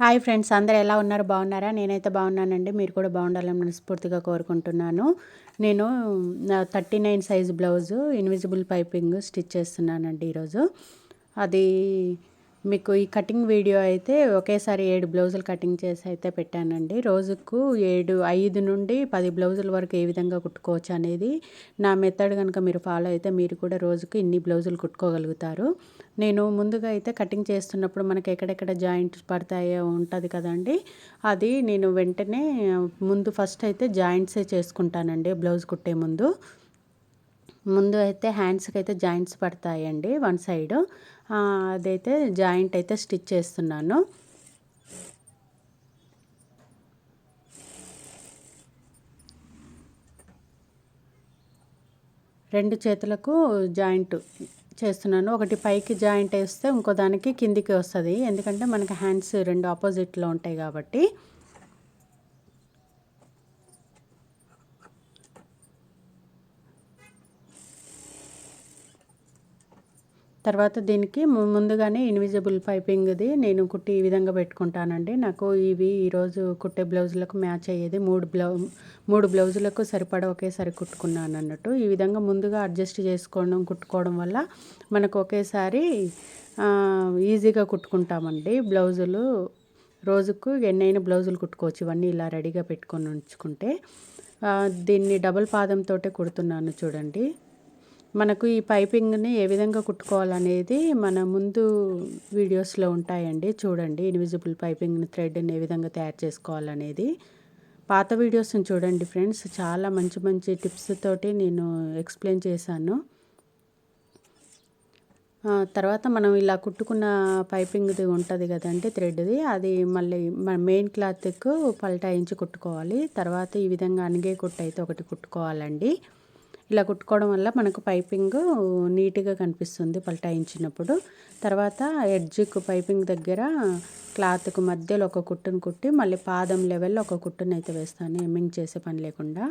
Hi friends అందరు ఎలా ఉన్నారు? బాగున్నారా? నేనైతే బాగున్నానండి. మీరు కూడా బాగుండాలని మనస్ఫూర్తిగా కోరుకుంటున్నాను. నేను thirty nine size blouse invisible piping stitch చేస్తున్నానండి ఈరోజు. అది మీకు ఈ కటింగ్ వీడియో అయితే ఒకేసారి ఏడు బ్లౌజులు కటింగ్ చేసి అయితే పెట్టానండి. రోజుకు ఏడు ఐదు నుండి పది బ్లౌజుల వరకు ఏ విధంగా కుట్టుకోవచ్చు అనేది నా మెథడ్ కనుక మీరు ఫాలో అయితే మీరు కూడా రోజుకు ఇన్ని బ్లౌజులు కుట్టుకోగలుగుతారు. నేను ముందుగా అయితే కటింగ్ చేస్తున్నప్పుడు మనకి ఎక్కడెక్కడ జాయింట్స్ పడతాయో ఉంటుంది కదండి. అది నేను వెంటనే ముందు ఫస్ట్ అయితే జాయింట్సే చేసుకుంటానండి బ్లౌజ్ కుట్టే ముందు. ముందు అయితే హ్యాండ్స్కి అయితే జాయింట్స్ పడతాయండి వన్ సైడ్. అదైతే జాయింట్ అయితే స్టిచ్ చేస్తున్నాను. రెండు చేతులకు జాయింట్ చేస్తున్నాను. ఒకటి పైకి జాయింట్ వేస్తే ఇంకో దానికి కిందికి వస్తుంది. ఎందుకంటే మనకి హ్యాండ్స్ రెండు ఆపోజిట్లో ఉంటాయి కాబట్టి. తర్వాత దీనికి ముందుగానే ఇన్విజిబుల్ పైపింగ్ది నేను కుట్టి ఈ విధంగా పెట్టుకుంటానండి. నాకు ఇవి ఈరోజు కుట్టే బ్లౌజులకు మ్యాచ్ అయ్యేది మూడు బ్లౌ మూడు బ్లౌజులకు సరిపడా ఒకేసారి కుట్టుకున్నాను అన్నట్టు. ఈ విధంగా ముందుగా అడ్జస్ట్ చేసుకోవడం కుట్టుకోవడం వల్ల మనకు ఒకేసారి ఈజీగా కుట్టుకుంటామండి బ్లౌజులు. రోజుకు ఎన్నైనా బ్లౌజులు కుట్టుకోవచ్చు ఇవన్నీ ఇలా రెడీగా పెట్టుకొని ఉంచుకుంటే. దీన్ని డబుల్ పాదంతో కుడుతున్నాను చూడండి. మనకు ఈ పైపింగ్ని ఏ విధంగా కుట్టుకోవాలనేది మన ముందు వీడియోస్లో ఉంటాయండి. చూడండి ఇన్విజిబుల్ పైపింగ్ థ్రెడ్ని ఏ విధంగా తయారు చేసుకోవాలనేది. పాత వీడియోస్ని చూడండి ఫ్రెండ్స్. చాలా మంచి మంచి టిప్స్ తోటి నేను ఎక్స్ప్లెయిన్ చేశాను. తర్వాత మనం ఇలా కుట్టుకున్న పైపింగ్ది ఉంటుంది కదండి థ్రెడ్ది. అది మళ్ళీ మన మెయిన్ క్లాత్కు పల్టాయించి కుట్టుకోవాలి. తర్వాత ఈ విధంగా అనిగే కుట్టు అయితే ఒకటి కుట్టుకోవాలండి. ఇలా కుట్టుకోవడం వల్ల మనకు పైపింగ్ నీట్గా కనిపిస్తుంది పల్టాయించినప్పుడు. తర్వాత ఎడ్జ్కు పైపింగ్ దగ్గర క్లాత్కు మధ్యలో ఒక కుట్టును కుట్టి మళ్ళీ పాదం లెవెల్లో ఒక కుట్టును అయితే వేస్తాను ఎమ్మింగ్ చేసే పని లేకుండా.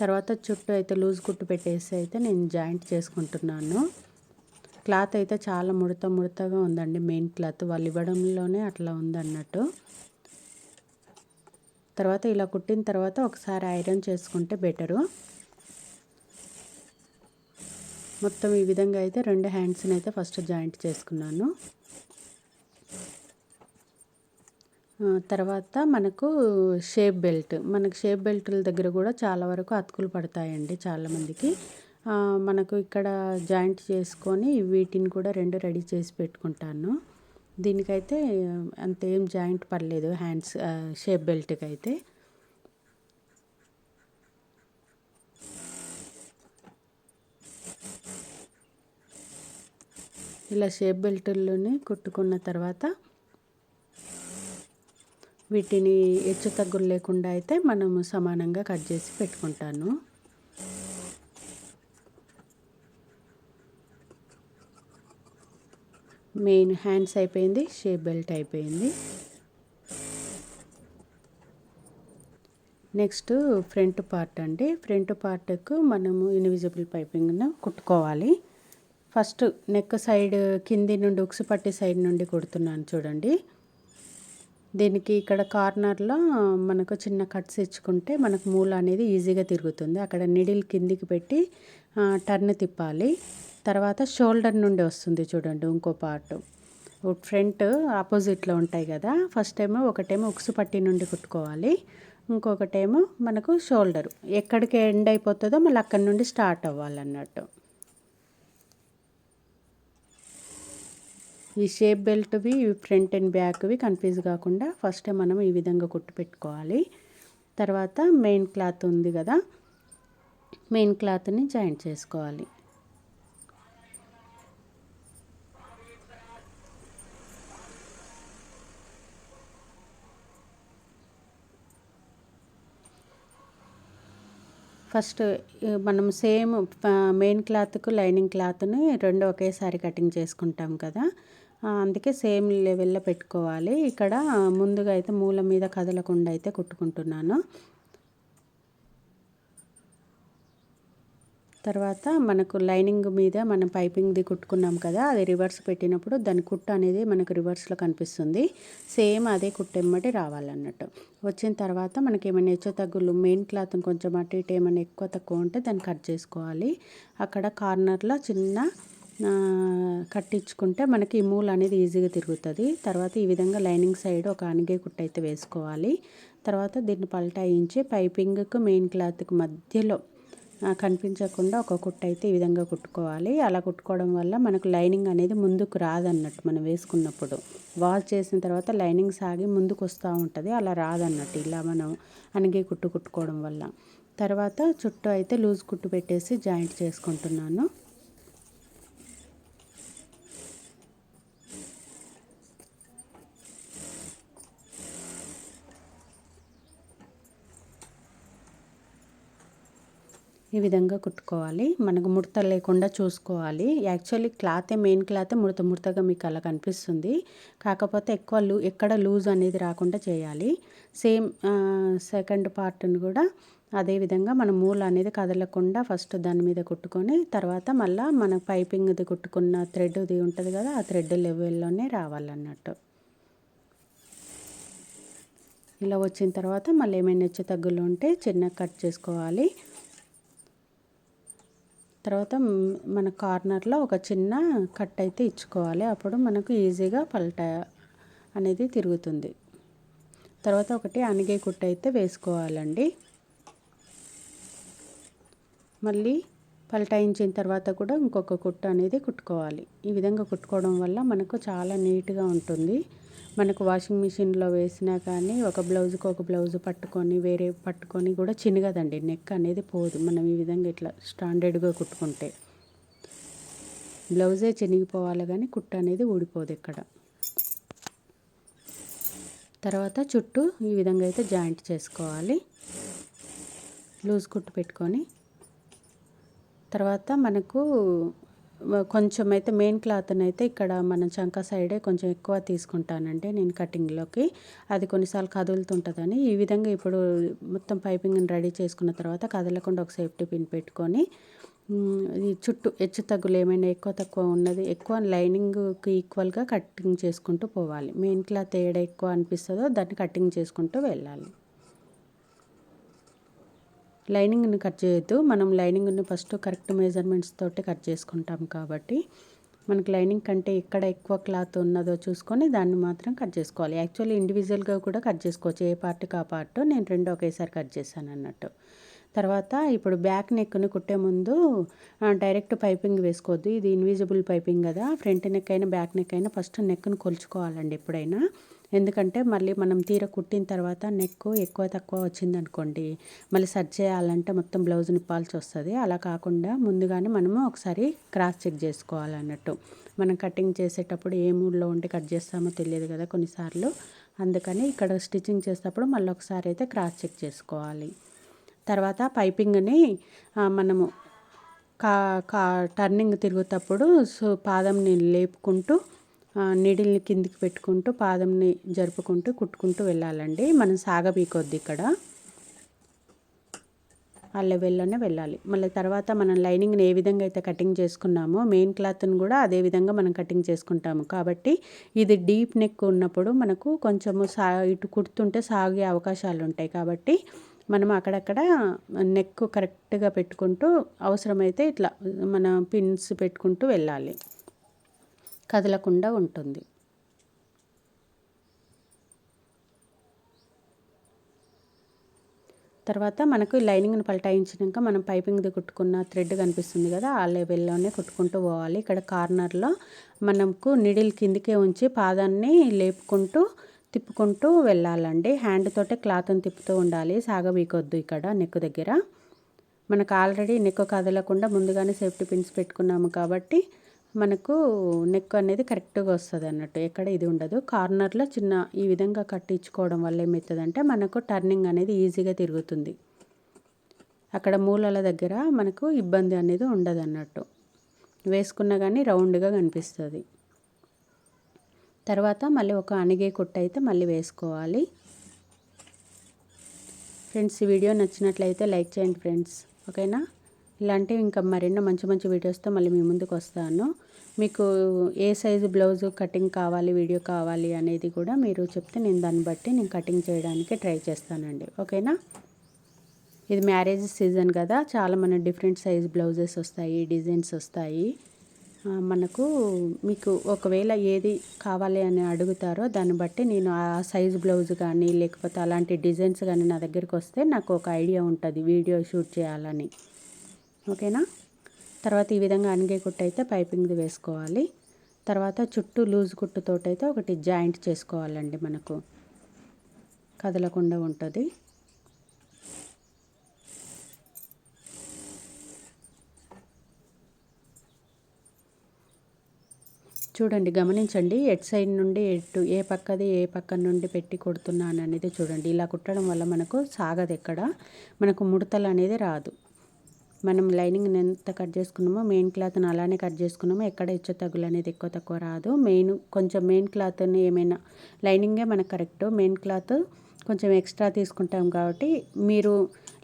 తర్వాత చుట్టూ అయితే లూజ్ కుట్టు పెట్టేసి అయితే నేను జాయింట్ చేసుకుంటున్నాను. క్లాత్ అయితే చాలా ముడత ముడతగా ఉందండి మెయిన్ క్లాత్. వాళ్ళు ఇవ్వడంలోనే అట్లా ఉందన్నట్టు. తర్వాత ఇలా కుట్టిన తర్వాత ఒకసారి ఐరన్ చేసుకుంటే బెటరు. మొత్తం ఈ విధంగా అయితే రెండు హ్యాండ్స్ని అయితే ఫస్ట్ జాయింట్ చేసుకున్నాను. తర్వాత మనకు షేప్ బెల్ట్. మనకు షేప్ బెల్ట్ల దగ్గర కూడా చాలా వరకు అతుకులు పడతాయండి చాలామందికి. మనకు ఇక్కడ జాయింట్ చేసుకొని వీటిని కూడా రెండు రెడీ చేసి పెట్టుకుంటాను. దీనికైతే అంతేం జాయింట్ పర్లేదు హ్యాండ్స్ షేప్ బెల్ట్కి అయితే ఇలా షేప్ బెల్టుల్లోని కుట్టుకున్న తర్వాత వీటిని హెచ్చు తగ్గులు లేకుండా అయితే మనము సమానంగా కట్ చేసి పెట్టుకుంటాను. మెయిన్ హ్యాండ్స్ అయిపోయింది షేప్ బెల్ట్ అయిపోయింది. నెక్స్ట్ ఫ్రంట్ పార్ట్ అండి. ఫ్రంట్ పార్ట్కు మనము ఇన్విజిబుల్ పైపింగ్ను కుట్టుకోవాలి. ఫస్ట్ నెక్ సైడ్ కింది నుండి ఉక్సు పట్టి సైడ్ నుండి కుడుతున్నాను చూడండి. దీనికి ఇక్కడ కార్నర్లో మనకు చిన్న కట్స్ ఇచ్చుకుంటే మనకు మూల అనేది ఈజీగా తిరుగుతుంది. అక్కడ నిడిల్ కిందికి పెట్టి టర్న్ తిప్పాలి. తర్వాత షోల్డర్ నుండి వస్తుంది చూడండి ఇంకో పార్ట్. ఫ్రంట్ ఆపోజిట్లో ఉంటాయి కదా ఫస్ట్ ఏమో ఒకటేమో ఉక్సు పట్టి నుండి కుట్టుకోవాలి. ఇంకొకటేమో మనకు షోల్డర్. ఎక్కడికి ఎండ్ అయిపోతుందో మళ్ళీ అక్కడి నుండి స్టార్ట్ అవ్వాలన్నట్టు. ఈ షేప్ బెల్ట్వి ఫ్రంట్ అండ్ బ్యాక్వి కన్ఫ్యూజ్ కాకుండా ఫస్ట్ మనం ఈ విధంగా కుట్టు పెట్టుకోవాలి. తర్వాత మెయిన్ క్లాత్ ఉంది కదా మెయిన్ క్లాత్ని జాయింట్ చేసుకోవాలి. ఫస్ట్ మనం సేమ్ మెయిన్ క్లాత్కు లైనింగ్ క్లాత్ని రెండు ఒకేసారి కటింగ్ చేసుకుంటాం కదా. అందుకే సేమ్ లెవెల్లో పెట్టుకోవాలి. ఇక్కడ ముందుగా అయితే మూల మీద కదలకుండా అయితే కుట్టుకుంటున్నాను. తర్వాత మనకు లైనింగ్ మీద మనం పైపింగ్ది కుట్టుకున్నాం కదా అది రివర్స్ పెట్టినప్పుడు దాని కుట్టు అనేది మనకు రివర్స్లో కనిపిస్తుంది. సేమ్ అదే కుట్టు ఎమ్మటి రావాలన్నట్టు. వచ్చిన తర్వాత మనకి ఏమైనా హెచ్చు తగ్గులు మెయిన్ క్లాత్ కొంచెం అటు ఇటు ఏమైనా ఎక్కువ తక్కువ ఉంటే దాన్ని కట్ చేసుకోవాలి. అక్కడ కార్నర్లో చిన్న కట్టించుకుంటే మనకి ఈ మూల అనేది ఈజీగా తిరుగుతుంది. తర్వాత ఈ విధంగా లైనింగ్ సైడ్ ఒక అనిగే కుట్ట అయితే వేసుకోవాలి. తర్వాత దీన్ని పల్టాయించి పైపింగ్కు మెయిన్ క్లాత్కి మధ్యలో కనిపించకుండా ఒక కుట్ట అయితే ఈ విధంగా కుట్టుకోవాలి. అలా కుట్టుకోవడం వల్ల మనకు లైనింగ్ అనేది ముందుకు రాదన్నట్టు మనం వేసుకున్నప్పుడు. వాష్ చేసిన తర్వాత లైనింగ్ సాగి ముందుకు వస్తూ ఉంటుంది. అలా రాదన్నట్టు ఇలా మనం అనిగే కుట్టు కుట్టుకోవడం వల్ల. తర్వాత చుట్టూ అయితే లూజ్ కుట్టు పెట్టేసి జాయింట్ చేసుకుంటున్నాను. ఈ విధంగా కుట్టుకోవాలి. మనకు ముడత లేకుండా చూసుకోవాలి. యాక్చువల్లీ క్లాతే మెయిన్ క్లాతే ముడత ముడతగా మీకు అలా కనిపిస్తుంది. కాకపోతే ఎక్కువ లూ ఎక్కడ లూజ్ అనేది రాకుండా చేయాలి. సేమ్ సెకండ్ పార్ట్ని కూడా అదేవిధంగా మన మూల అనేది కదలకుండా ఫస్ట్ దాని మీద కుట్టుకొని తర్వాత మళ్ళీ మన పైపింగ్ది కుట్టుకున్న థ్రెడ్ది ఉంటుంది కదా ఆ థ్రెడ్ లెవెల్లోనే రావాలన్నట్టు. ఇలా వచ్చిన తర్వాత మళ్ళీ ఏమైనా హెచ్చు తగ్గులు ఉంటే చిన్నగా కట్ చేసుకోవాలి. తర్వాత మన కార్నర్లో ఒక చిన్న కట్ అయితే ఇచ్చుకోవాలి. అప్పుడు మనకు ఈజీగా పల్ట అనేది తిరుగుతుంది. తర్వాత ఒకటి అనిగే కుట్ట అయితే వేసుకోవాలండి. మళ్ళీ పల్టాయించిన తర్వాత కూడా ఇంకొక కుట్ట అనేది కుట్టుకోవాలి. ఈ విధంగా కుట్టుకోవడం వల్ల మనకు చాలా నీట్గా ఉంటుంది. మనకు వాషింగ్ మిషన్లో వేసినా కానీ ఒక బ్లౌజ్కి ఒక బ్లౌజ్ పట్టుకొని వేరే పట్టుకొని కూడా చిన్నగదండి నెక్ అనేది పోదు. మనం ఈ విధంగా ఇట్లా స్టాండర్డ్గా కుట్టుకుంటే. బ్లౌజే చినిగిపోవాలి కానీ కుట్టు అనేది ఊడిపోదు ఇక్కడ తర్వాత చుట్టూ ఈ విధంగా అయితే జాయింట్ చేసుకోవాలి. లూజ్ కుట్టు పెట్టుకొని. తర్వాత మనకు కొంచెం అయితే మెయిన్ క్లాత్ని అయితే ఇక్కడ మన చంక సైడే కొంచెం ఎక్కువ తీసుకుంటానండి నేను కటింగ్లోకి అది కొన్నిసార్లు కదులుతుంటుందని. ఈ విధంగా ఇప్పుడు మొత్తం పైపింగ్ని రెడీ చేసుకున్న తర్వాత కదలకుండా ఒక సేఫ్టీ పిన్ పెట్టుకొని ఈ చుట్టూ హెచ్చు తగ్గులు ఏమైనా ఎక్కువ తక్కువ ఉన్నది ఎక్కువ లైనింగ్కి ఈక్వల్గా కటింగ్ చేసుకుంటూ పోవాలి. మెయిన్ క్లాత్ ఏడ ఎక్కువ అనిపిస్తుందో దాన్ని కటింగ్ చేసుకుంటూ వెళ్ళాలి. లైనింగ్ని కట్ చేయొద్దు. మనం లైనింగ్ని ఫస్ట్ కరెక్ట్ మెజర్మెంట్స్ తోటి కట్ చేసుకుంటాం కాబట్టి మనకి లైనింగ్ కంటే ఎక్కడ ఎక్కువ క్లాత్ ఉన్నదో చూసుకొని దాన్ని మాత్రం కట్ చేసుకోవాలి. యాక్చువల్లీ ఇండివిజువల్గా కూడా కట్ చేసుకోవచ్చు. ఏ పార్ట్కి ఆ పార్ట్ నేను రెండు ఒకేసారి కట్ చేశాను అన్నట్టు. తర్వాత ఇప్పుడు బ్యాక్ నెక్ను కుట్టే ముందు డైరెక్ట్ పైపింగ్ వేసుకోవద్దు. ఇది ఇన్విజిబుల్ పైపింగ్ కదా. ఫ్రంట్ నెక్ అయినా బ్యాక్ నెక్ అయినా ఫస్ట్ నెక్ను కొలుచుకోవాలండి ఎప్పుడైనా. ఎందుకంటే మళ్ళీ మనం తీర కుట్టిన తర్వాత నెక్ ఎక్కువ తక్కువ వచ్చిందనుకోండి మళ్ళీ సెట్ చేయాలంటే మొత్తం బ్లౌజ్ నిప్పాల్సి వస్తుంది. అలా కాకుండా ముందుగానే మనము ఒకసారి క్రాస్ చెక్ చేసుకోవాలన్నట్టు. మనం కటింగ్ చేసేటప్పుడు ఏ మూడ్లో ఉండి కట్ చేస్తామో తెలియదు కదా కొన్నిసార్లు. అందుకని ఇక్కడ స్టిచ్చింగ్ చేసేటప్పుడు మళ్ళీ ఒకసారి అయితే క్రాస్ చెక్ చేసుకోవాలి. తర్వాత పైపింగ్ని మనము కా కా టర్నింగ్ తిరుగుతప్పుడు సో పాదంని లేపుకుంటూ నీడిల్ని కిందికి పెట్టుకుంటూ పాదంని జరుపుకుంటూ కుట్టుకుంటూ వెళ్ళాలండి. మనం సాగబీకొద్ది ఇక్కడ. ఆ వెళ్ళనే వెళ్ళాలి. మళ్ళీ తర్వాత మనం లైనింగ్ని ఏ విధంగా అయితే కటింగ్ చేసుకున్నామో మెయిన్ క్లాత్ని కూడా అదే విధంగా మనం కటింగ్ చేసుకుంటాము. కాబట్టి ఇది డీప్ నెక్ ఉన్నప్పుడు మనకు కొంచెము సా ఇటు కుడుతుంటే సాగే అవకాశాలు ఉంటాయి. కాబట్టి మనం అక్కడక్కడ నెక్ కరెక్ట్గా పెట్టుకుంటూ అవసరమైతే ఇట్లా మన పిన్స్ పెట్టుకుంటూ వెళ్ళాలి. కదలకుండా ఉంటుంది. తర్వాత మనకు లైనింగ్ని పల్టాయించినాక మనం పైపింగ్ది కుట్టుకున్న థ్రెడ్ కనిపిస్తుంది కదా ఆ లెవెల్లోనే కుట్టుకుంటూ పోవాలి. ఇక్కడ కార్నర్లో మనకు నిడిల్ కిందికే ఉంచి పాదాన్ని లేపుకుంటూ తిప్పుకుంటూ వెళ్ళాలండి. హ్యాండ్ తోటే క్లాత్ని తిప్పుతూ ఉండాలి. సాగబీకొద్దు ఇక్కడ నెక్ దగ్గర. మనకు ఆల్రెడీ నెక్ కదలకుండా ముందుగానే సేఫ్టీ పిన్స్ పెట్టుకున్నాము కాబట్టి మనకు నెక్ అనేది కరెక్ట్గా వస్తుంది అన్నట్టు. ఎక్కడ ఇది ఉండదు. కార్నర్లో చిన్న ఈ విధంగా కట్టించుకోవడం వల్ల ఏమవుతుందంటే మనకు టర్నింగ్ అనేది ఈజీగా తిరుగుతుంది. అక్కడ మూలల దగ్గర మనకు ఇబ్బంది అనేది ఉండదు అన్నట్టు. వేసుకున్నా కానీ రౌండ్గా కనిపిస్తుంది. తర్వాత మళ్ళీ ఒక అణిగే కుట్ట అయితే మళ్ళీ వేసుకోవాలి. ఫ్రెండ్స్ ఈ వీడియో నచ్చినట్లయితే లైక్ చేయండి ఫ్రెండ్స్. ఓకేనా? ఇలాంటివి ఇంకా మరెన్నో మంచి మంచి వీడియోస్తో మళ్ళీ మీ ముందుకు వస్తాను. మీకు ఏ సైజు బ్లౌజు కటింగ్ కావాలి వీడియో కావాలి అనేది కూడా మీరు చెప్తే నేను దాన్ని బట్టి నేను కటింగ్ చేయడానికి ట్రై చేస్తానండి. ఓకేనా? ఇది మ్యారేజ్ సీజన్ కదా చాలా మన డిఫరెంట్ సైజ్ బ్లౌజెస్ వస్తాయి డిజైన్స్ వస్తాయి. మనకు మీకు ఒకవేళ ఏది కావాలి అని అడుగుతారో దాన్ని బట్టి నేను ఆ సైజ్ బ్లౌజ్ కానీ లేకపోతే అలాంటి డిజైన్స్ కానీ నా దగ్గరికి వస్తే నాకు ఒక ఐడియా ఉంటుంది వీడియో షూట్ చేయాలని. ఓకేనా? తర్వాత ఈ విధంగా అనిగే కుట్టు అయితే పైపింగ్ది వేసుకోవాలి. తర్వాత చుట్టూ లూజ్ కుట్టుతోటైతే ఒకటి జాయింట్ చేసుకోవాలండి మనకు. కదలకుండా ఉంటుంది. చూడండి గమనించండి ఎట్ సైడ్ నుండి ఎటు ఏ పక్కది ఏ పక్క నుండి పెట్టి కొడుతున్నాను అనేది చూడండి. ఇలా కుట్టడం వల్ల మనకు సాగదు ఎక్కడ. మనకు ముడతలు అనేది రాదు. మనం లైనింగ్ ఎంత కట్ చేసుకున్నామో మెయిన్ క్లాత్ని అలానే కట్ చేసుకున్నామో ఎక్కడ ఇచ్చే తగులు అనేది ఎక్కువ తక్కువ రాదు. మెయిన్ కొంచెం మెయిన్ క్లాత్ని ఏమైనా లైనింగే మనకు కరెక్ట్. మెయిన్ క్లాత్ కొంచెం ఎక్స్ట్రా తీసుకుంటాం కాబట్టి మీరు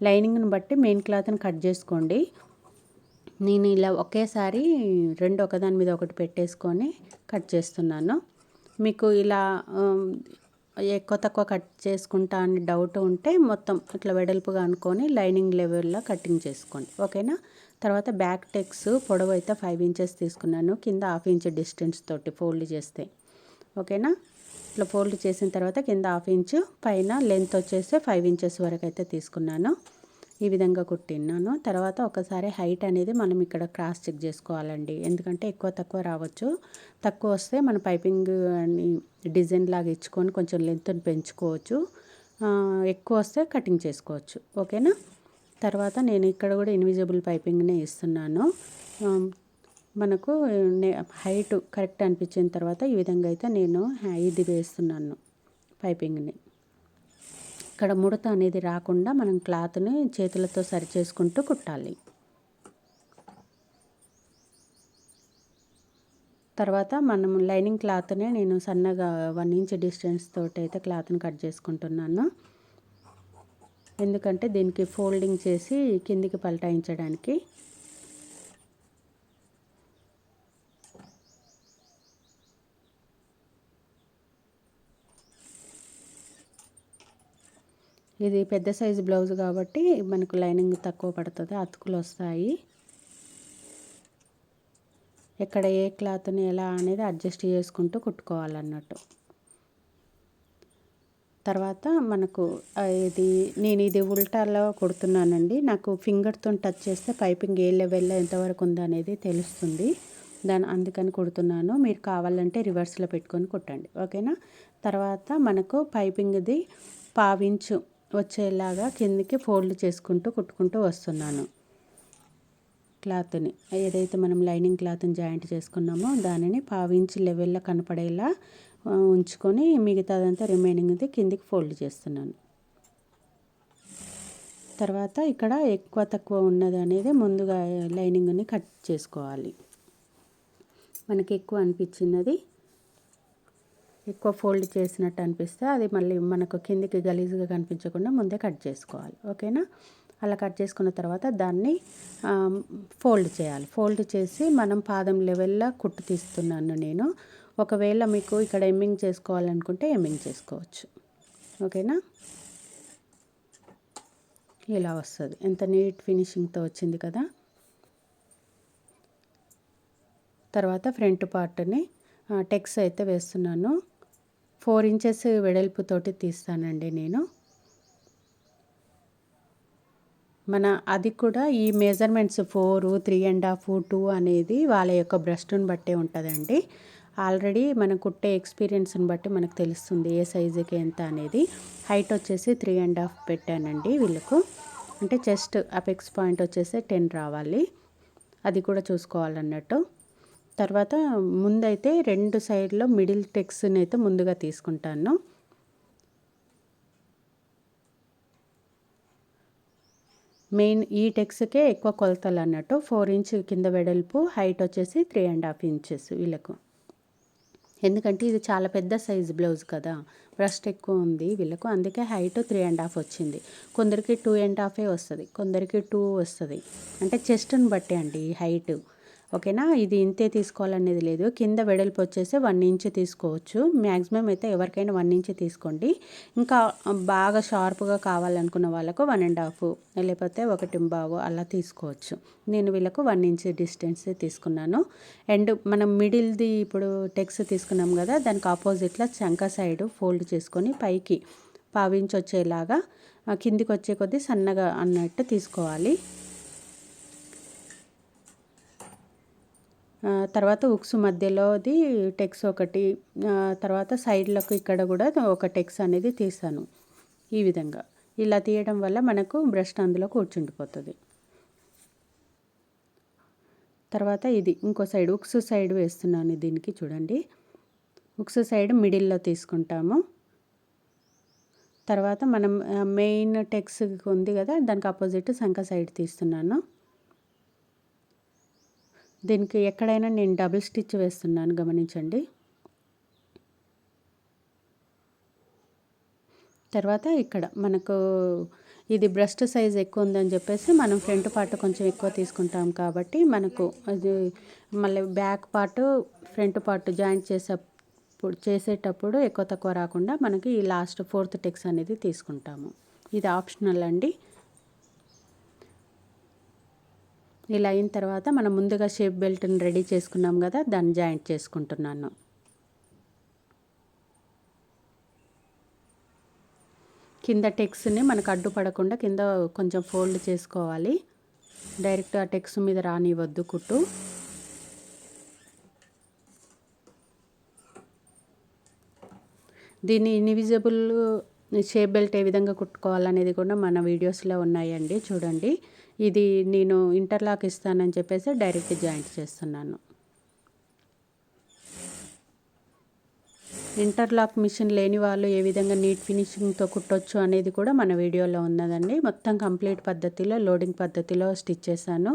లైనింగ్ని బట్టి మెయిన్ క్లాత్ని కట్ చేసుకోండి. నేను ఇలా ఒకేసారి రెండు ఒకదాని మీద ఒకటి పెట్టేసుకొని కట్ చేస్తున్నాను. మీకు ఇలా ఎక్కువ తక్కువ కట్ చేసుకుంటా అని డౌట్ ఉంటే మొత్తం ఇట్లా వెడల్పుగా అనుకొని లైనింగ్ లెవెల్లో కటింగ్ చేసుకోండి. ఓకేనా? తర్వాత బ్యాక్ టెక్స్ పొడవు అయితే ఫైవ్ ఇంచెస్ తీసుకున్నాను. కింద హాఫ్ ఇంచ్ డిస్టెన్స్ తోటి ఫోల్డ్ చేస్తే. ఓకేనా? ఇట్లా ఫోల్డ్ చేసిన తర్వాత కింద హాఫ్ ఇంచు పైన లెంత్ వచ్చేసి ఫైవ్ ఇంచెస్ వరకు అయితే తీసుకున్నాను. ఈ విధంగా కుట్టిన్నాను. తర్వాత ఒకసారి హైట్ అనేది మనం ఇక్కడ క్రాస్ చెక్ చేసుకోవాలండి. ఎందుకంటే ఎక్కువ తక్కువ రావచ్చు. తక్కువ వస్తే మన పైపింగ్ అని డిజైన్ లాగా ఇచ్చుకొని కొంచెం లెంత్ని పెంచుకోవచ్చు. ఎక్కువ వస్తే కటింగ్ చేసుకోవచ్చు. ఓకేనా? తర్వాత నేను ఇక్కడ కూడా ఇన్విజిబుల్ పైపింగ్నే ఇస్తున్నాను. మనకు హైట్ కరెక్ట్ అనిపించిన తర్వాత ఈ విధంగా అయితే నేను ఇది వేస్తున్నాను పైపింగ్ని ఇక్కడ ముడత అనేది రాకుండా మనం క్లాత్ని చేతులతో సరి చేసుకుంటూ కుట్టాలి. తర్వాత మనం లైనింగ్ క్లాత్నే నేను సన్నగా వన్ ఇంచ్ డిస్టెన్స్ తోటి అయితే క్లాత్ని కట్ చేసుకుంటున్నాను. ఎందుకంటే దీనికి ఫోల్డింగ్ చేసి కిందికి పల్టాయించడానికి ఇది పెద్ద సైజు బ్లౌజ్ కాబట్టి మనకు లైనింగ్ తక్కువ పడుతుంది అతుకులు వస్తాయి. ఎక్కడ ఏ క్లాత్ని ఎలా అనేది అడ్జస్ట్ చేసుకుంటూ కుట్టుకోవాలన్నట్టు. తర్వాత మనకు ఇది నేను ఇది ఉల్టాలో కుడుతున్నానండి. నాకు ఫింగర్తో టచ్ చేస్తే పైపింగ్ ఏ లెవెల్లో ఎంతవరకు ఉందో అనేది తెలుస్తుంది. దాని అందుకని కుడుతున్నాను. మీరు కావాలంటే రివర్స్లో పెట్టుకొని కుట్టండి. ఓకేనా? తర్వాత మనకు పైపింగ్ది పావించు వచ్చేలాగా కిందికి ఫోల్డ్ చేసుకుంటూ కుట్టుకుంటూ వస్తున్నాను. క్లాత్ని. ఏదైతే మనం లైనింగ్ క్లాత్ని జాయింట్ చేసుకున్నామో దానిని పావించి లెవెల్లో కనపడేలా ఉంచుకొని మిగతాదంతా రిమైనింగ్ది కిందికి ఫోల్డ్ చేస్తున్నాను. తర్వాత ఇక్కడ ఎక్కువ తక్కువ ఉన్నది అనేది ముందుగా లైనింగ్ని కట్ చేసుకోవాలి. మనకి ఎక్కువ అనిపించినది ఎక్కువ ఫోల్డ్ చేసినట్టు అనిపిస్తే అది మళ్ళీ మనకు కిందికి గలీజ్గా కనిపించకుండా ముందే కట్ చేసుకోవాలి. ఓకేనా? అలా కట్ చేసుకున్న తర్వాత దాన్ని ఫోల్డ్ చేయాలి. ఫోల్డ్ చేసి మనం పాదం లెవెల్లో కుట్టు తీస్తున్నాను నేను. ఒకవేళ మీకు ఇక్కడ ఎమ్మింగ్ చేసుకోవాలనుకుంటే ఎమ్మింగ్ చేసుకోవచ్చు. ఓకేనా? ఇలా వస్తుంది. ఎంత నీట్ ఫినిషింగ్తో వచ్చింది కదా? తర్వాత ఫ్రంట్ పార్ట్ని టెక్స్ అయితే వేస్తున్నాను. ఫోర్ ఇంచెస్ వెడల్పుతోటి తీస్తానండి నేను. మన అది కూడా ఈ measurements four three and half two అనేది వాళ్ళ యొక్క బ్రష్ని బట్టే ఉంటుందండి. ఆల్రెడీ మనం కుట్టే ఎక్స్పీరియన్స్ని బట్టి మనకు తెలుస్తుంది ఏ సైజుకి ఎంత అనేది. హైట్ వచ్చేసి త్రీ అండ్ హాఫ్ పెట్టానండి వీళ్ళకు. అంటే చెస్ట్ అపెక్స్ పాయింట్ వచ్చేసి టెన్ రావాలి. అది కూడా చూసుకోవాలన్నట్టు. తర్వాత ముందైతే రెండు సైడ్లో మిడిల్ టెక్స్ని అయితే ముందుగా తీసుకుంటాను. మెయిన్ ఈ టెక్స్కే ఎక్కువ కొలతలు అన్నట్టు ఫోర్ ఇంచ్ కింద వెడల్పు హైట్ వచ్చేసి త్రీ అండ్ హాఫ్ ఇంచెస్ వీళ్ళకు. ఎందుకంటే ఇది చాలా పెద్ద సైజ్ బ్లౌజ్ కదా బ్రస్ట్ ఎక్కువ ఉంది వీళ్ళకు. అందుకే హైట్ త్రీ అండ్ హాఫ్ వచ్చింది. కొందరికి టూ అండ్ హాఫే వస్తుంది కొందరికి టూ వస్తుంది. అంటే చెస్ట్ని బట్టి అండి ఈ హైట్. ఓకేనా? ఇది ఇంతే తీసుకోవాలనేది లేదు. కింద వెడల్పు వచ్చేసి వన్ ఇంచ్ తీసుకోవచ్చు. మ్యాక్సిమం అయితే ఎవరికైనా వన్ ఇంచ్ తీసుకోండి. ఇంకా బాగా షార్ప్గా కావాలనుకున్న వాళ్ళకు వన్ అండ్ హాఫ్ లేకపోతే ఒకటి బాగు అలా తీసుకోవచ్చు. నేను వీళ్ళకు వన్ ఇంచ్ డిస్టెన్స్ తీసుకున్నాను. అండ్ మనం మిడిల్ది ఇప్పుడు టెక్స్ తీసుకున్నాం కదా దానికి ఆపోజిట్లో చంక సైడ్ ఫోల్డ్ చేసుకొని పైకి పావించి వచ్చేలాగా కిందికి వచ్చే కొద్దీ సన్నగా అన్నట్టు తీసుకోవాలి. తర్వాత ఉక్స్ మధ్యలోది టెక్స్ ఒకటి తర్వాత సైడ్లకు ఇక్కడ కూడా ఒక టెక్స్ అనేది తీసాను ఈ విధంగా. ఇలా తీయడం వల్ల మనకు బ్రష్ అందులో కూర్చుండిపోతుంది. తర్వాత ఇది ఇంకో సైడ్ ఉక్స్ సైడ్ వేస్తున్నాను దీనికి చూడండి. ఉక్స్ సైడ్ మిడిల్లో తీసుకుంటాము. తర్వాత మనం మెయిన్ టెక్స్ ఉంది కదా దానికి ఆపోజిట్ సంఖ సైడ్ తీస్తున్నాను. దీనికి ఎక్కడైనా నేను డబుల్ స్టిచ్ వేస్తున్నాను గమనించండి. తర్వాత ఇక్కడ మనకు ఇది బ్రెస్ట్ సైజ్ ఎక్కువ ఉందని చెప్పేసి మనం ఫ్రంట్ పార్ట్ కొంచెం ఎక్కువ తీసుకుంటాం కాబట్టి మనకు అది మళ్ళీ back part front part joint చేసేప్పుడు చేసేటప్పుడు ఎక్కువ తక్కువ రాకుండా మనకి ఈ లాస్ట్ ఫోర్త్ టెక్స్ అనేది తీసుకుంటాము. ఇది ఆప్షనల్ అండి. ఇలా అయిన తర్వాత మనం ముందుగా షేప్ బెల్ట్ని రెడీ చేసుకున్నాం కదా దాన్ని జాయింట్ చేసుకుంటున్నాను. కింద టెక్స్ని మనకు అడ్డుపడకుండా కింద కొంచెం ఫోల్డ్ చేసుకోవాలి. డైరెక్ట్ ఆ టెక్స్ మీద రానివ్వద్దు కుట్టు. దీన్ని ఇన్విజిబుల్ షేప్ బెల్ట్ ఏ విధంగా కుట్టుకోవాలనేది కూడా మన వీడియోస్లో ఉన్నాయండి చూడండి. ఇది నేను ఇంటర్లాక్ ఇస్తానని చెప్పేసి డైరెక్ట్ జాయింట్ చేస్తున్నాను. ఇంటర్లాక్ మిషన్ లేని వాళ్ళు ఏ విధంగా నీట్ ఫినిషింగ్తో కుట్టొచ్చు అనేది కూడా మన వీడియోలో ఉన్నదండి. మొత్తం కంప్లీట్ పద్ధతిలో లోడింగ్ పద్ధతిలో స్టిచ్ చేశాను.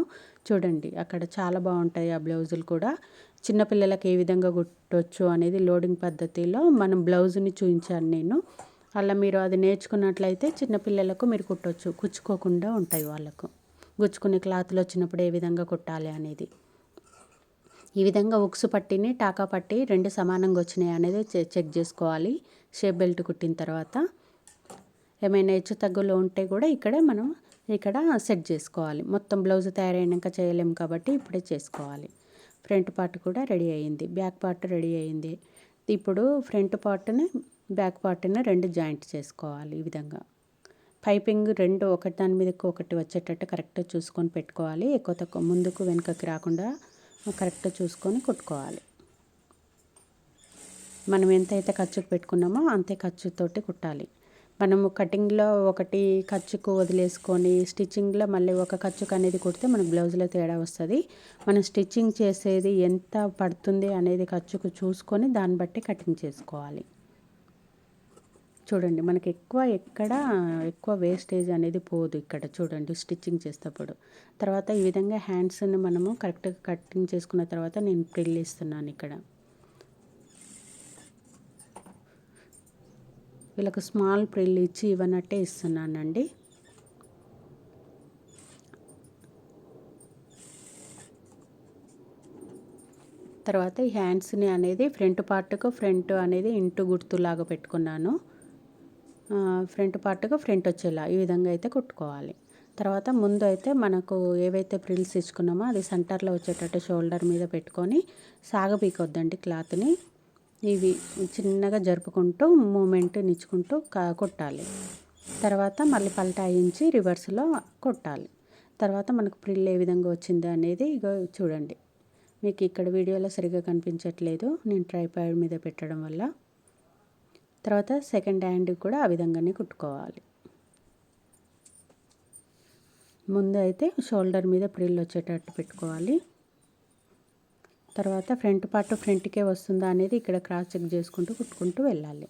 చూడండి అక్కడ చాలా బాగుంటాయి ఆ బ్లౌజులు కూడా. చిన్నపిల్లలకి ఏ విధంగా కుట్టొచ్చు అనేది లోడింగ్ పద్ధతిలో మనం బ్లౌజ్ని చూపించాను నేను. అలా మీరు అది నేర్చుకున్నట్లయితే చిన్నపిల్లలకు మీరు కుట్టొచ్చు. కుచ్చుకోకుండా ఉంటాయి వాళ్ళకు. గుచ్చుకునే క్లాత్లు వచ్చినప్పుడు ఏ విధంగా కుట్టాలి అనేది. ఈ విధంగా ఉక్సు పట్టిని టాకా పట్టి రెండు సమానంగా వచ్చినాయి అనేది చెక్ చేసుకోవాలి. షేప్ బెల్ట్ కుట్టిన తర్వాత ఏమైనా హెచ్చు తగ్గులు ఉంటే కూడా ఇక్కడే మనం ఇక్కడ సెట్ చేసుకోవాలి. మొత్తం బ్లౌజ్ తయారైనాక చేయలేము కాబట్టి ఇప్పుడే చేసుకోవాలి. ఫ్రంట్ పార్ట్ కూడా రెడీ అయ్యింది బ్యాక్ పార్ట్ రెడీ అయ్యింది ఇప్పుడు ఫ్రంట్ పార్ట్ని బ్యాక్ పార్ట్ని రెండు జాయింట్ చేసుకోవాలి ఈ విధంగా. పైపింగ్ రెండు ఒకటి దాని మీద ఒకటి వచ్చేటట్టు కరెక్ట్గా చూసుకొని పెట్టుకోవాలి. ఎక్కువ తక్కువ ముందుకు వెనుకకి రాకుండా కరెక్ట్గా చూసుకొని కుట్టుకోవాలి. మనం ఎంతైతే ఖర్చుకు పెట్టుకున్నామో అంతే ఖర్చుతోటి కుట్టాలి. మనము కటింగ్లో ఒకటి ఖర్చుకు వదిలేసుకొని స్టిచ్చింగ్లో మళ్ళీ ఒక ఖర్చుకు అనేది కుడితే మనకు బ్లౌజ్లో తేడా వస్తుంది. మనం స్టిచ్చింగ్ చేసేది ఎంత పడుతుంది అనేది ఖర్చుకు చూసుకొని దాన్ని బట్టి కటింగ్ చేసుకోవాలి. చూడండి మనకి ఎక్కువ ఎక్కడ ఎక్కువ వేస్టేజ్ అనేది పోదు ఇక్కడ. చూడండి స్టిచ్చింగ్ చేసేటప్పుడు. తర్వాత ఈ విధంగా హ్యాండ్స్ని మనము కరెక్ట్గా కటింగ్ చేసుకున్న తర్వాత నేను ప్రిల్ ఇస్తున్నాను ఇక్కడ. వీళ్ళకు స్మాల్ ప్రిల్ ఇచ్చి ఇవ్వనట్టే ఇస్తున్నానండి. తర్వాత ఈ హ్యాండ్స్ని అనేది ఫ్రంట్ పార్ట్కు ఫ్రంట్ అనేది ఇంటు గుర్తులాగా పెట్టుకున్నాను. ఫ్రంట్ పార్ట్గా ఫ్రంట్ వచ్చేలా ఈ విధంగా అయితే కుట్టుకోవాలి. తర్వాత ముందు అయితే మనకు ఏవైతే ప్రిల్స్ ఇచ్చుకున్నామో అది సెంటర్లో వచ్చేటట్టు షోల్డర్ మీద పెట్టుకొని సాగబీకొద్దండి క్లాత్ని. ఇవి చిన్నగా జరుపుకుంటూ మూమెంట్ నిచ్చుకుంటూ కొట్టాలి. తర్వాత మళ్ళీ పల్టాయించి రివర్స్లో కొట్టాలి. తర్వాత మనకు ప్రిల్ ఏ విధంగా వచ్చింది అనేది ఇగో చూడండి. మీకు ఇక్కడ వీడియోలో సరిగ్గా కనిపించట్లేదు. నేను ట్రైపాడ్ మీద పెట్టడం వల్ల తర్వాత సెకండ్ హ్యాండ్ కూడా ఆ విధంగానే కుట్టుకోవాలి. ముందు అయితే షోల్డర్ మీద ప్రిల్ వచ్చేటట్టు పెట్టుకోవాలి. తర్వాత ఫ్రంట్ పార్ట్ ఫ్రంట్కే వస్తుందా అనేది ఇక్కడ క్రాస్ చెక్ చేసుకుంటూ కుట్టుకుంటూ వెళ్ళాలి.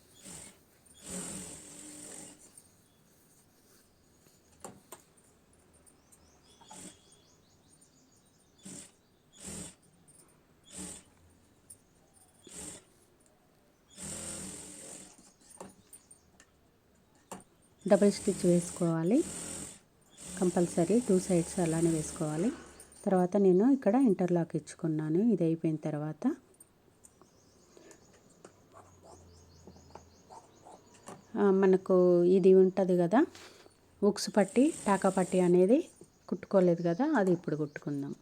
డబుల్ స్టిచ్ వేసుకోవాలి. కంపల్సరీ టూ సైడ్స్ అలానే వేసుకోవాలి. తర్వాత నేను ఇక్కడ ఇంటర్లాక్ ఇచ్చుకున్నాను. ఇది అయిపోయిన తర్వాత. మనకు ఇది ఉంటుంది కదా ఉక్స్ పట్టి టాకా పట్టి అనేది కుట్టుకోలేదు కదా అది ఇప్పుడు కుట్టుకుందాం.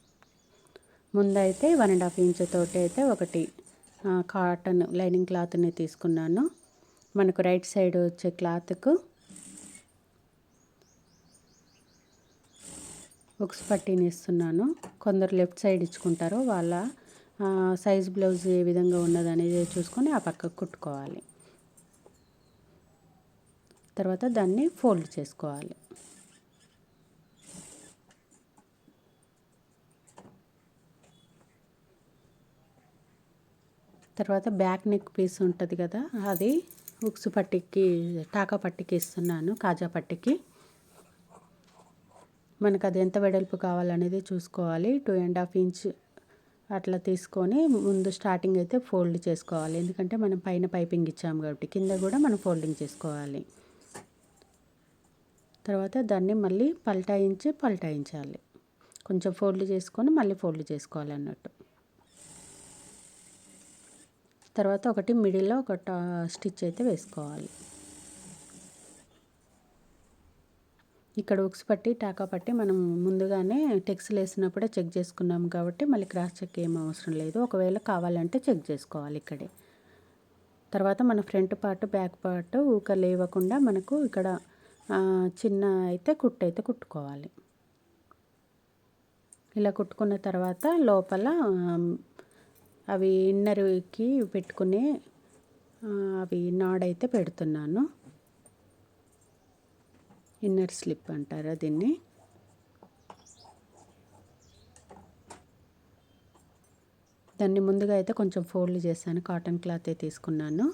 ముందైతే వన్ అండ్ హాఫ్ ఇంచ్ తోటి అయితే ఒకటి కాటన్ లైనింగ్ క్లాత్ని తీసుకున్నాను. మనకు రైట్ సైడ్ వచ్చే క్లాత్కు ఉక్స్ పట్టీని ఇస్తున్నాను కొందరు లెఫ్ట్ సైడ్ ఇచ్చుకుంటారు. వాళ్ళ సైజ్ బ్లౌజ్ ఏ విధంగా ఉన్నదనేది చూసుకొని ఆ పక్కకు కుట్టుకోవాలి. తర్వాత దాన్ని ఫోల్డ్ చేసుకోవాలి. తర్వాత బ్యాక్ నెక్ పీస్ ఉంటుంది కదా అది ఉక్సు పట్టికి టాకా పట్టికి ఇస్తున్నాను కాజా పట్టికి. మనకు అది ఎంత వెడల్పు కావాలనేది చూసుకోవాలి. టూ అండ్ హాఫ్ ఇంచ్ అట్లా తీసుకొని ముందు స్టార్టింగ్ అయితే ఫోల్డ్ చేసుకోవాలి. ఎందుకంటే మనం పైన పైపింగ్ ఇచ్చాము కాబట్టి కింద కూడా మనం ఫోల్డింగ్ చేసుకోవాలి. తర్వాత దాన్ని మళ్ళీ పల్టాయించి పల్టాయించాలి. కొంచెం ఫోల్డ్ చేసుకొని మళ్ళీ ఫోల్డ్ చేసుకోవాలి అన్నట్టు తర్వాత ఒకటి మిడిల్లో ఒక స్టిచ్ అయితే వేసుకోవాలి. ఇక్కడ ఉక్స్ పట్టి టాకా పట్టి మనం ముందుగానే టెక్స్లు వేసినప్పుడే చెక్ చేసుకున్నాం కాబట్టి మళ్ళీ క్రాస్ చెక్ ఏం అవసరం లేదు. ఒకవేళ కావాలంటే చెక్ చేసుకోవాలి ఇక్కడే. తర్వాత మన ఫ్రంట్ పార్ట్ బ్యాక్ పార్ట్ ఊక లేవకుండా మనకు ఇక్కడ చిన్న అయితే కుట్టు అయితే కుట్టుకోవాలి. ఇలా కుట్టుకున్న తర్వాత లోపల అవి ఇన్నర్కి పెట్టుకునే అవి నాడైతే పెడుతున్నాను. ఇన్నర్ స్లిప్ అంటారా దీన్ని? దాన్ని ముందుగా అయితే కొంచెం ఫోల్డ్ చేశాను. కాటన్ క్లాత్ తీసుకున్నాను.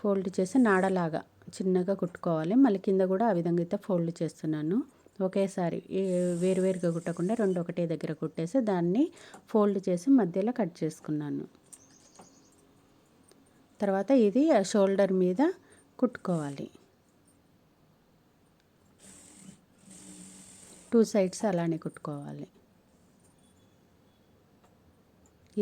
ఫోల్డ్ చేసి నాడలాగా చిన్నగా కుట్టుకోవాలి. మళ్ళీ కింద కూడా ఆ విధంగా అయితే ఫోల్డ్ చేస్తున్నాను. ఒకేసారి వేరువేరుగా కుట్టకుండా రెండు ఒకటే దగ్గర కుట్టేసి దాన్ని ఫోల్డ్ చేసి మధ్యలో కట్ చేసుకున్నాను. తర్వాత ఇది షోల్డర్ మీద కుట్టుకోవాలి. టూ సైడ్స్ అలానే కుట్టుకోవాలి.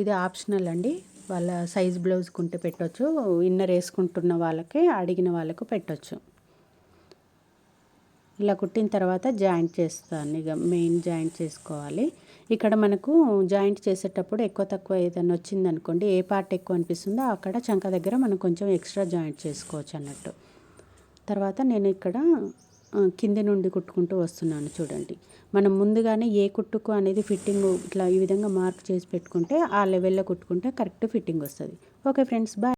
ఇది ఆప్షనల్ అండి. వాళ్ళ సైజ్ బ్లౌజ్ కుంటే పెట్టవచ్చు ఇన్నర్ వేసుకుంటున్న వాళ్ళకి అడిగిన వాళ్ళకు పెట్టవచ్చు ఇలా కుట్టిన తర్వాత జాయింట్ చేస్తాను. ఇక మెయిన్ జాయింట్ చేసుకోవాలి. ఇక్కడ మనకు జాయింట్ చేసేటప్పుడు ఎక్కువ తక్కువ ఏదైనా వచ్చిందనుకోండి ఏ పార్ట్ ఎక్కువ అనిపిస్తుందో అక్కడ చంక దగ్గర మనం కొంచెం ఎక్స్ట్రా జాయింట్ చేసుకోవచ్చు అన్నట్టు. తర్వాత నేను ఇక్కడ కింద నుండి కుట్టుకుంటూ వస్తున్నాను చూడండి. మనం ముందుగానే ఏ కుట్టుకు అనేది ఫిట్టింగ్ ఇట్లా ఈ విధంగా మార్క్ చేసి పెట్టుకుంటే ఆ లెవెల్లో కుట్టుకుంటే కరెక్ట్ ఫిట్టింగ్ వస్తుంది. Okay friends bye.